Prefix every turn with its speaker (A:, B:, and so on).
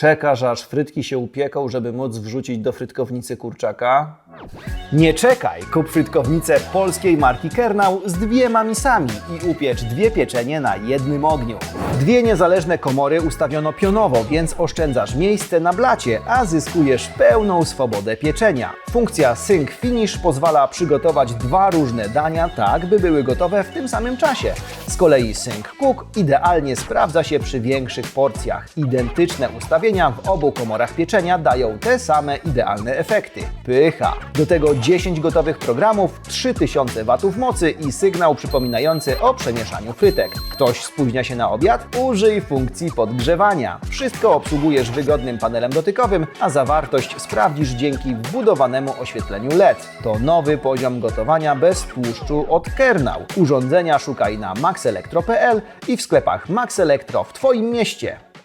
A: Czekasz aż frytki się upieką, żeby móc wrzucić do frytkownicy kurczaka? Nie czekaj, kup frytkownicę polskiej marki Kernał z dwiema misami i upiecz dwie pieczenie na jednym ogniu. Dwie niezależne komory ustawiono pionowo, więc oszczędzasz miejsce na blacie, a zyskujesz pełną swobodę pieczenia. Funkcja Sync Finish pozwala przygotować dwa różne dania tak, by były gotowe w tym samym czasie. Z kolei Sync Cook idealnie sprawdza się przy większych porcjach. Identyczne ustawienia w obu komorach pieczenia dają te same idealne efekty. Pycha! Do tego 10 gotowych programów, 3000 watów mocy i sygnał przypominający o przemieszaniu frytek. Ktoś spóźnia się na obiad? Użyj funkcji podgrzewania. Wszystko obsługujesz wygodnym panelem dotykowym, a zawartość sprawdzisz dzięki wbudowanemu oświetleniu LED. To nowy poziom gotowania bez tłuszczu od Kernał. Urządzenia szukaj na maxelektro.pl i w sklepach Max Elektro w Twoim mieście.